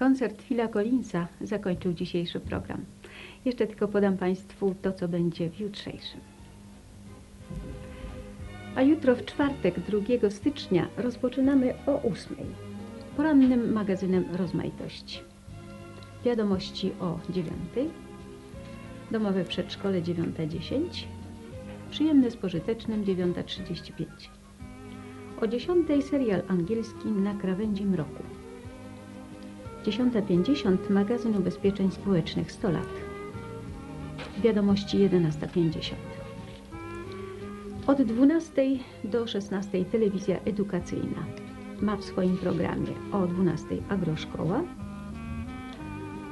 Koncert Phila Collinsa zakończył dzisiejszy program. Jeszcze tylko podam Państwu to, co będzie w jutrzejszym. A jutro w czwartek, 2 stycznia, rozpoczynamy o 8 porannym magazynem Rozmaitości. Wiadomości o 9, domowe przedszkole 9.10, przyjemne z pożytecznym 9.35. O 10 serial angielski na krawędzi mroku. 10.50 magazyn ubezpieczeń społecznych 100 lat. Wiadomości 11.50. Od 12 do 16 telewizja edukacyjna ma w swoim programie o 12 Agroszkoła,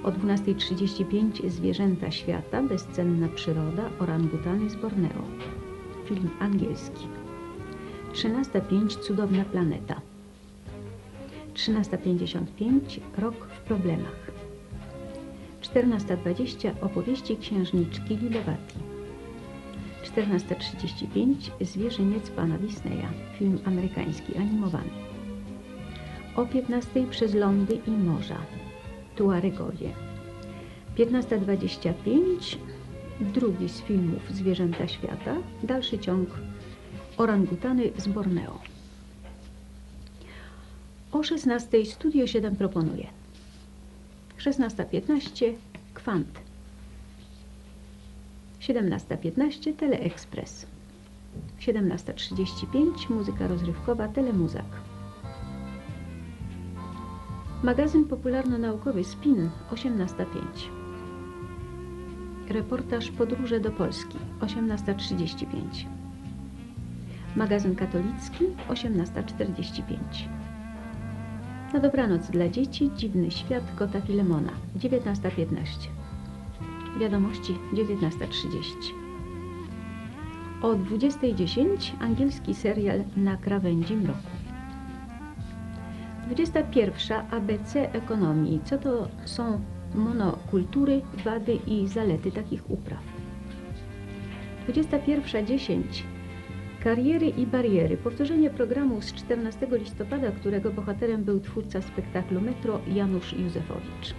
o 12.35 Zwierzęta świata, bezcenna przyroda, orangutany z Borneo. Film angielski. 13.05 Cudowna planeta. 13.55 Rok w problemach. 14.20 Opowieści księżniczki Lilowati. 14.35 Zwierzyniec pana Disneya. Film amerykański animowany. O 15.00 Przez lądy i morza. Tuaregowie. 15.25 drugi z filmów Zwierzęta świata. Dalszy ciąg Orangutany z Borneo. O 16.00 Studio 7 proponuje. 16.15 Kwant. 17.15 Teleexpress. 17.35 Muzyka rozrywkowa Telemuzak. Magazyn popularno-naukowy Spin 18.05. Reportaż Podróże do Polski 18.35. Magazyn katolicki 18.45. Na dobranoc dla dzieci Dziwny świat kota Filemona 19.15. Wiadomości 19.30. O 20.10 angielski serial Na krawędzi mroku. 21. ABC ekonomii. Co to są monokultury, wady i zalety takich upraw? 21.10. Kariery i bariery. Powtórzenie programu z 14 listopada, którego bohaterem był twórca spektaklu Metro Janusz Józefowicz.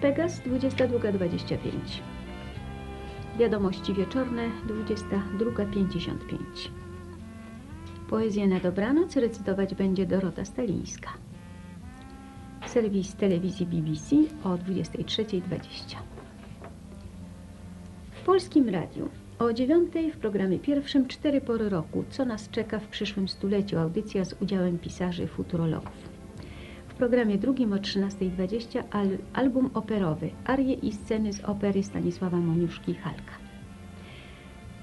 Pegas 22.25. Wiadomości wieczorne 22.55. Poezję na dobranoc recytować będzie Dorota Stalińska. Serwis telewizji BBC o 23.20. W Polskim Radiu o 9 w programie pierwszym Cztery pory roku. Co nas czeka w przyszłym stuleciu? Audycja z udziałem pisarzy futurologów. W programie drugim o 13.20 al album operowy Arie i sceny z opery Stanisława Moniuszki Halka.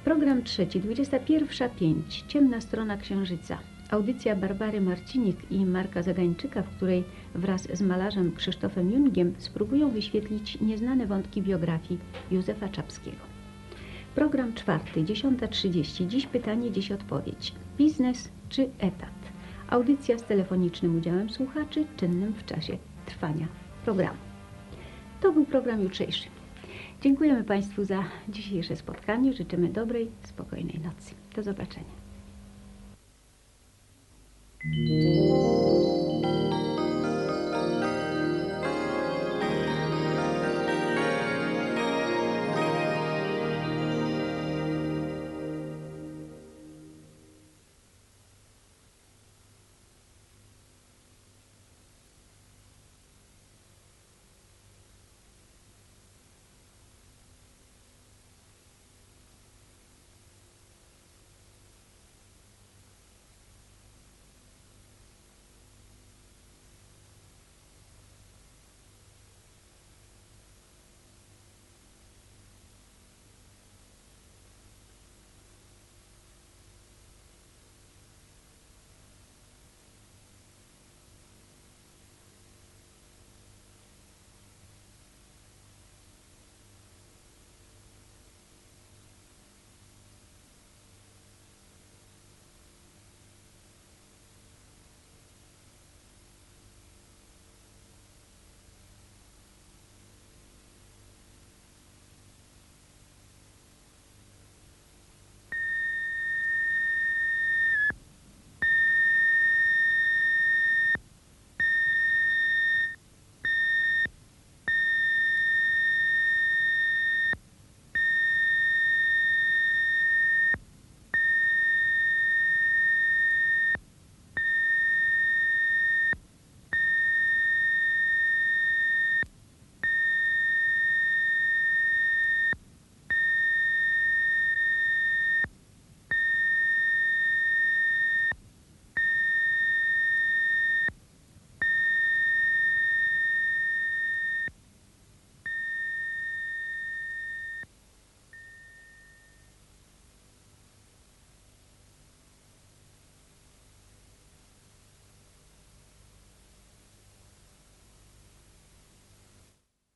Program trzeci, 21.05 Ciemna strona księżyca. Audycja Barbary Marcinik i Marka Zagańczyka, w której wraz z malarzem Krzysztofem Jungiem spróbują wyświetlić nieznane wątki biografii Józefa Czapskiego. Program czwarty, 10.30. Dziś pytanie, dziś odpowiedź. Biznes czy etat? Audycja z telefonicznym udziałem słuchaczy, czynnym w czasie trwania programu. To był program jutrzejszy. Dziękujemy Państwu za dzisiejsze spotkanie. Życzymy dobrej, spokojnej nocy. Do zobaczenia.